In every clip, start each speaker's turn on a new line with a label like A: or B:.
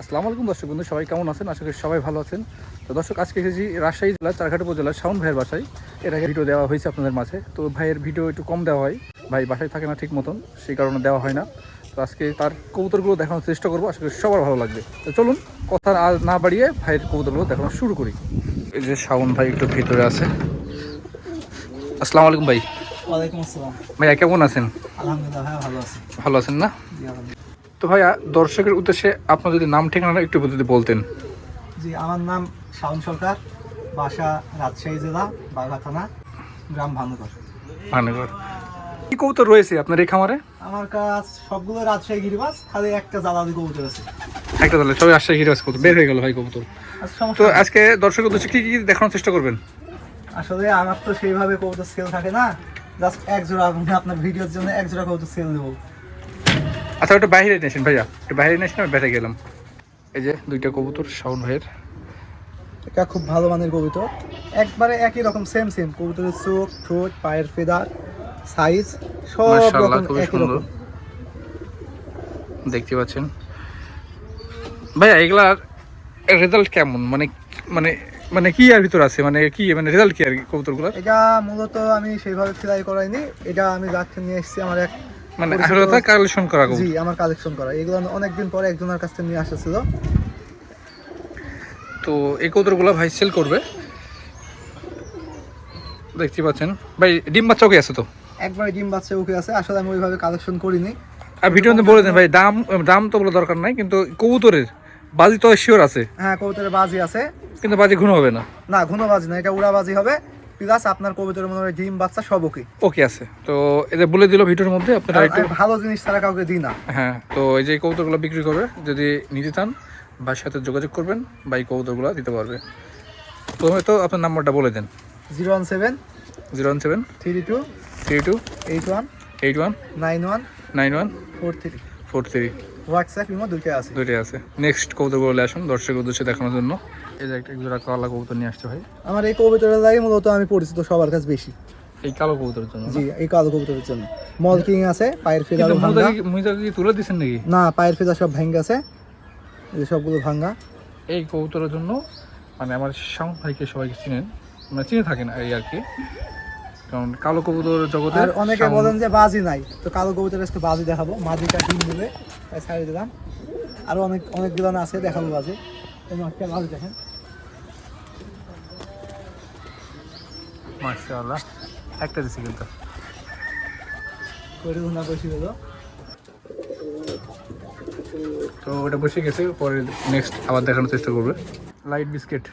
A: আসসালামু আলাইকুম দর্শক বন্ধু সবাই কেমন আছেন? আশা করি সবাই ভালো আছেন। তো দর্শক আজকে এসেছি রাজশাহী জেলার চারঘাট উপজেলার শাওন ভাইয়ের বাসায়। এর আগে ভিডিও দেওয়া হয়েছে আপনাদের মাঝে। তো ভাইয়ের ভিডিও একটু কম দেওয়া হয়। ভাই বাসায় থাকে না ঠিক মতন সেই কারণে দেওয়া হয় না। তো আজকে তার কবুতরগুলো দেখানোর চেষ্টা করব আশা করি সবার ভালো লাগবে। তো চলুন কথা আর না বাড়িয়ে ভাইয়ের কবুতরগুলো দেখানো শুরু করি। এই যে শাওন ভাই একটু ভিতরে আছে। আসসালামু আলাইকুম ভাই।
B: ওয়ালাইকুম আসসালাম।
A: ভাইয়া কেমন আছেন?
B: আলহামদুলিল্লাহ ভালো আছি।
A: ভালো আছেন না। তো ভাইয়া দর্শকের উদ্দেশ্যে আপনার যদি নাম ঠিকানা একটু যদি বলতেন।
B: জি আমার নাম শাওন সরকার বাসা রাজশাহী জেলা বাঘা থানা গ্রাম ভানুগর
A: ভানুগর কি কবুতর রয়েছে আপনার এই খামারে?
B: আমার কাছ সবগুলো রাজশাহী গিরিবাজ খালি একটা জ্বালাদি কবুতর আছে।
A: একটা তাহলে সবাই আশ্বাস হিরাজ কবুতর বের হয়ে গেল ভাই কবুতর।
B: আর
A: তো আজকে দর্শকের উদ্দেশ্যে কি কি দেখানোর চেষ্টা করবেন?
B: আসলে আমার তো সেইভাবে কবুতর সেল থাকে না। জাস্ট এক জোড়া আপনার ভিডিওর জন্য এক জোড়া কবুতর সেল দেবো।
A: আচ্ছা ওটা বাইরে নিয়েছেন ভাইয়া। একটু বাইরে নিয়েছেন আমি বেড়ে গেলাম। এই যে দুইটা কবুতর শাওন ভাইয়ের।
B: এটা খুব ভালো মানের কবুতর। একবারে একই রকম সেম সেম কবুতরের চোখ ঠোঁট পায়ের ফেদার সাইজ সব রকম একই
A: সুন্দর।
B: রকম।
A: দেখতে পাচ্ছেন। ভাইয়া এগুলার রেজাল্ট কেমন? মানে মানে মানে কি আর ভিতর আছে? মানে কি মানে রেজাল্ট কি আর কি কবুতরগুলোর?
B: এটা মূলত আমি সেইভাবে ফ্লাই করাইনি। এটা আমি যাকে নিয়ে এসেছি আমার এক
A: মানে আসলে তা কালেকশন করা
B: জি আমার কালেকশন করা। এগুলো অনেকদিন পরে একজনের কাছ থেকে নিয়ে
A: তো এই কবুতরগুলো ভাই সেল করবে। দেখতে পাচ্ছেন। ভাই ডিম বাচ্চা ওকে আছে তো?
B: একবারে ডিম বাচ্চা ওকে আছে আসলে আমি ওইভাবে কালেকশন করিনি।
A: আর ভিডিওতে বলে দেন ভাই দাম দাম তো বলে দরকার নাই কিন্তু কবুতরের বাজি তো শিওর আছে।
B: হ্যাঁ কবুতরের বাজি আছে।
A: কিন্তু বাজি ঘুম হবে না।
B: না ঘন বাজি না এটা উড়া বাজি হবে। প্লাস আপনার কবুতরের মনে হয় ডিম বাচ্চা সব ওকে।
A: ওকে আছে। তো এদের বলে দিল ভিডিওর মধ্যে আপনারা একটু
B: ভালো জিনিস ছাড়া কাউকে দিই না।
A: হ্যাঁ তো এই যে কবুতরগুলো বিক্রি করবে যদি নিতে চান ভাইয়ের সাথে যোগাযোগ করবেন বা এই কবুতরগুলো দিতে পারবে। প্রথমে তো আপনার নাম্বারটা বলে দেন।
B: Zero one seven
A: zero one seven
B: three two
A: three two
B: eight one
A: eight one
B: nine one
A: nine one
B: four three
A: four three.
B: WhatsApp imo দুইটাই আছে।
A: দুইটাই আছে। নেক্সট কবুতরগুলো আসুন দর্শক উদ্দেশ্যে দেখানোর জন্য। এই যে একটা এক জোড়া কালা কবুতর নিয়ে আসছে ভাই।
B: আমার এই কবুতরের লাগে মূলত আমি পরিচিত সবার কাছে বেশি।
A: এই কালো কবুতরের জন্য
B: জি এই কালো কবুতরের জন্য। মলকিং আছে পায়ের ফেদার ভাঙ্গা।
A: কি- তুলে দিচ্ছেন নাকি?
B: না পায়ের ফেদার সব ভেঙে গেছে এই সবগুলো ভাঙ্গা।
A: এই কবুতরের জন্য মানে আমার শাম ভাইকে সবাইকে চিনেন। মানে চিনে থাকেন এই আর কি। কারণ কালো কবুতর জগতে
B: আর অনেকে বলেন যে বাজি নাই। তো কালো কবুতর আজকে বাজি দেখাবো। মাদিটা ডিম দিলে তাই ছাড়ি দিলাম। আরও অনেক অনেকগুলো আছে দেখাবো বাজি। এই একটা বাজি দেখেন।
A: মাশাআল্লাহ। একটা দিছি কিন্তু। তো ওটা বসে গেছে পরে নেক্সট আবার দেখানোর চেষ্টা করবে। লাইট বিস্কিট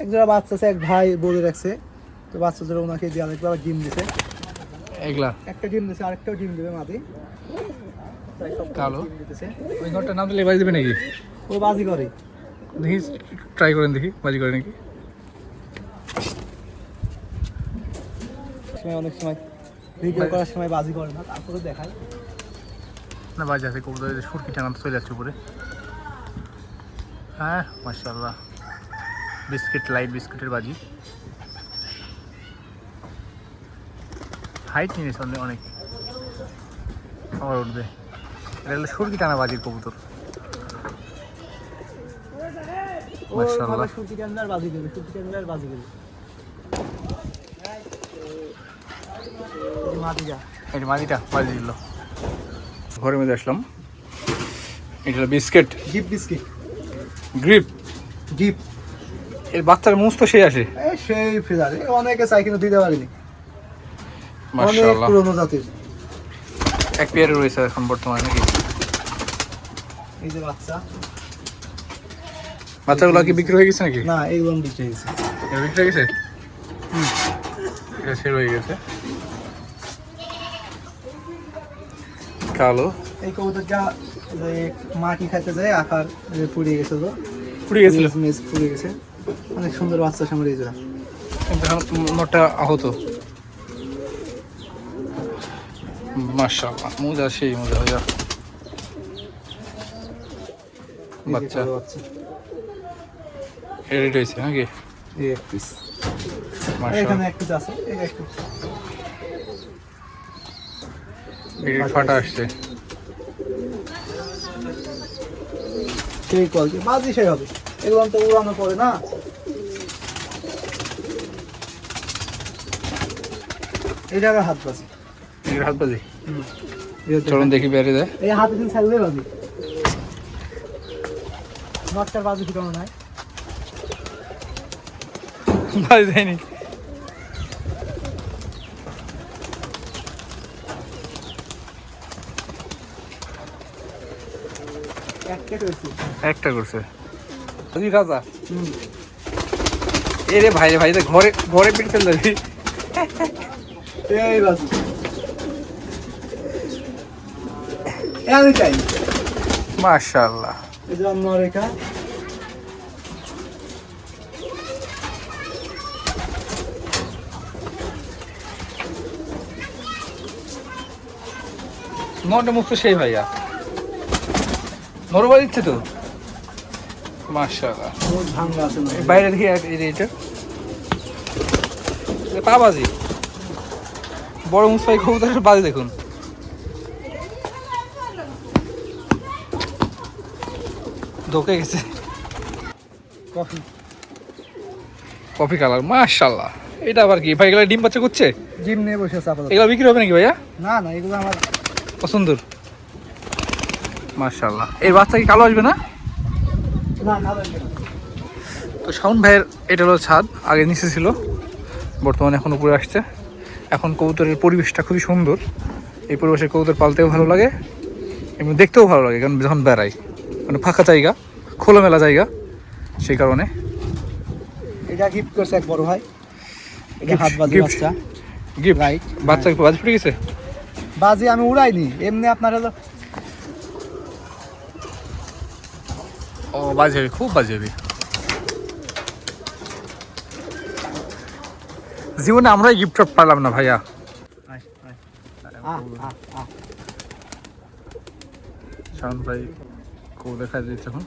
B: এক জোড়া বাচ্চা আছে এক ভাই বলে রাখছে। তো বাচ্চা জোড়া ওনাকে দিয়ে আরেকবার ডিম দিছে।
A: এগুলা।
B: একটা ডিম দিছে আরেকটাও ডিম দেবে মাদি।
A: কালো।
B: দিতেছে।
A: ওই ঘরটার নাম দিলে বাজি দেবে নাকি?
B: ও বাজি করে।
A: দেখি ট্রাই করেন দেখি বাজি করে নাকি?
B: সময় অনেক সময় ভিডিও করার সময় বাজি করে না তারপরে দেখায়
A: না বাজি আছে কবুতর সুরকি টানাতে চলে যাচ্ছে উপরে। হ্যাঁ মাশাআল্লাহ। বিস্কিট লাইট বিস্কিটের বাজি। হাইট নিয়ে নিয়েছে অনেক। আবার উঠবে। এটা হলো সুরকি টানা বাজির কবুতর। মাশাআল্লাহ।
B: সুতি ক্যামেরার বাজি দেবে সুতি ক্যামেরার বাজি দেবে।
A: বাজি দিল। ঘরের মধ্যে আসলাম। এটা হলো biscuit.
B: Zip biscuit.
A: Grip.
B: Zip
A: এর বাচ্চার মুখ তো সেই আসে
B: সেই ফিজার। অনেকে চাই কিন্তু দিতে পারিনি। অনেক পুরনো জাতির।
A: এক পেয়ারে রয়েছে এখন বর্তমানে নাকি?
B: এই যে বাচ্চা।
A: বাচ্চাগুলো কি বিক্রি হয়ে গেছে নাকি?
B: না এইগুলো বিক্রি হয়েছে
A: এটা বিক্রি হয়ে গেছে? এটা সেল হয়ে গেছে। কালো।
B: এই কবুতরটা যে মাটি খাইতে যায় আকার পুড়িয়ে গেছে তো।
A: পুড়ে গেছিল।
B: মেজ পুড়ে গেছে। অনেক সুন্দর বাচ্চা সামনে এই জোড়া
A: নটা আহত। মাশাআল্লাহ মজা সেই মজা
B: এই
A: বাচ্চা। রেডি হয়েছে নাকি?
B: এক পিস
A: মাশাআল্লাহ।
B: এখানে এক পিস আছে এক পিস
A: এডিট ফাটা আসছে।
B: সেই কোয়ালিটি বাজি সেই হবে। এগুলো তো উড়ানো পড়ে না। এই জায়গায় হাত বাজি।
A: এর হাত বাজি? চলুন দেখি বেড়ে যায়।
B: এই হাতে দিন ছাড়লে বাজি। নটটার বাজি ফিটানো নাই।
A: বাজি দেয়নি
B: এক কেট হয়েছে
A: একটা করছে। রাজা এরে ভাই রে ভাই রে, ঘরে ঘরে পিট ফেল যাবি
B: এই বাজি আমি চাই
A: মাশাআল্লাহ।
B: এই যে অন্য রেখা
A: নটা মুখ তো সেই ভাইয়া। নরবা দিচ্ছে তো? মাশাআল্লাহ।
B: আছে
A: বাইরে দেখি এটা। পা বাজি। বড় মুসফাই কবুতরের বাজি দেখুন। ঢোকে গেছে।
B: কফি।
A: কফি কালার মাশাআল্লাহ। এটা আবার কি? ভাই এগুলো ডিম বাচ্চা করছে?
B: ডিম নিয়ে বসে আছে আপাতত।
A: এগুলো বিক্রি হবে নাকি ভাইয়া?
B: না না এগুলো আমার
A: পছন্দর? মাশাআল্লাহ। এই বাচ্চা কি কালো আসবে না। তো শাওন ভাইয়ের এটা হলো ছাদ আগে নিচে ছিল বর্তমানে এখন উপরে আসছে। এখন কবুতরের পরিবেশটা খুবই সুন্দর। এই পরিবেশে কবুতর পালতেও ভালো লাগে এবং দেখতেও ভালো লাগে কারণ যখন বেড়াই মানে ফাঁকা জায়গা খোলামেলা জায়গা সেই কারণে।
B: এটা গিফট করছে এক বড় ভাই। এটা হাত বাজি. বাচ্চা।
A: গিফট
B: রাইট
A: বাচ্চা বাজ ফুটে গেছে?
B: বাজি আমি উড়াইনি এমনি আপনার হলো
A: ও বাজে হবে খুব বাজে হবে জীবনে আমরাই গিফট পারলাম না ভাইয়া। শাওন ভাই কবু দেখা দিচ্ছে এখন।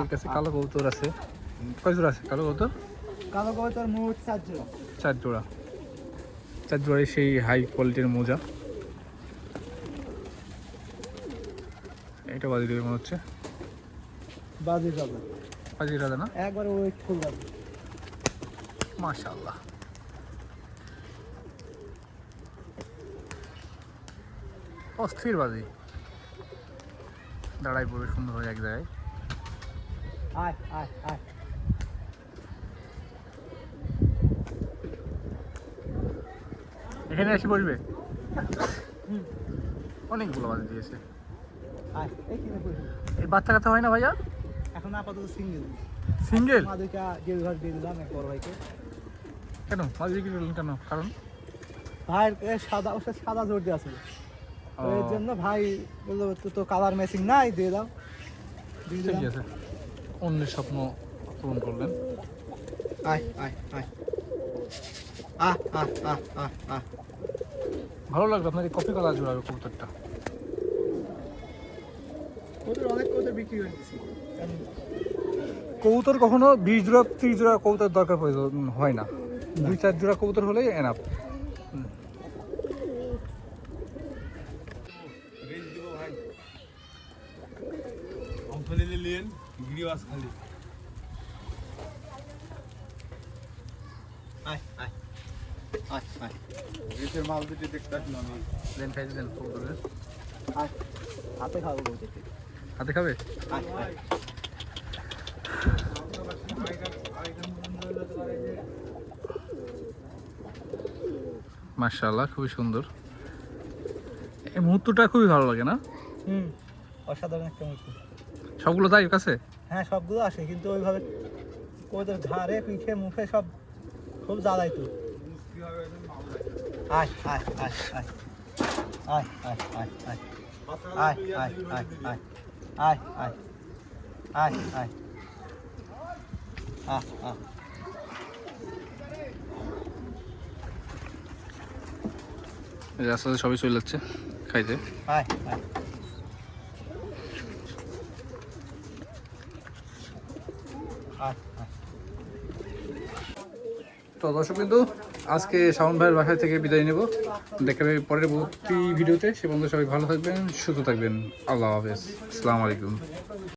A: এর কাছে কালো কবুতর আছে। কয় জোড়া আছে কালো কবুতর?
B: কালো কবুতর মোট চার জোড়া।
A: চার জোড়া চার জোড়ায় সেই হাই কোয়ালিটির মোজা। এটা বাজি দেবে মনে হচ্ছে।
B: বাজি যাবে।
A: বাজি রাজা না?
B: একবার ওই ফুল যাবে
A: মাশাআল্লাহ। অস্থির বাজি। দাঁড়াই পড়বে সুন্দর হয়ে এক জায়গায়।
B: আয় আয় আয়।
A: এখানে এসে বসবে? অনেকগুলো বাজি দিয়েছে।
B: এই
A: বাচ্চা কাচ্চা হয় না ভাইয়া?
B: এখন আপাতত সিঙ্গেল
A: সিঙ্গেল
B: মাদুকা গেল ঘর দিয়ে দিলাম এক বড় ভাইকে।
A: কেন? বিক্রি করলেন কেন? কারণ?
B: ভাইয়ের সাদা ওর সাদা জোর দিয়ে আছে। এর জন্য ভাই বলল তো তো কালার ম্যাচিং নাই দিয়ে দাও।
A: ঠিকই আছে। অন্যের স্বপ্ন পূরণ করলেন।
B: আয় আয় আয়। আহ আহ আহ আহ আহ।
A: ভালো লাগল আপনার এই কফি কালার জোড়াবে কবুতরটা।
B: কবুতর
A: কখনো বিশ জোড়া ত্রিশ জোড়া কবুতর দরকার প্রয়োজন হয় না। দুই চার জোড়া কবুতর হলেই এনাফ মাল দিতে দেখতে পাচ্ছি
B: আমি হাতে খাওয়া দেখতে
A: হাতে খাবে মার্শাল্লাহ খুবই সুন্দর এই মুহূর্তটা খুবই ভালো লাগে না
B: হুম অসাধারণ একটা মূর্তি
A: সবগুলো তাই কাছে
B: হ্যাঁ সবগুলো আসে কিন্তু ওইভাবে ওদের ঘাড়ে পিঠে মুখে সব খুব জ্বালাই তো আয় আয় আয় আয় আয় আয় আয় আয় আয় আয় আয় আয় আয় আয়। আয় আয়। আহ আহ।
A: আস্তে সবই চলে যাচ্ছে খাইতে।
B: আয় আয়।
A: তো দর্শক কিন্তু আজকে শাওন ভাইয়ের বাসায় থেকে বিদায় নেব। দেখাবে প্রতি ভিডিওতে। সে বন্ধু সবাই ভালো থাকবেন, সুস্থ থাকবেন। আল্লাহ হাফেজ। আসসালামু আলাইকুম।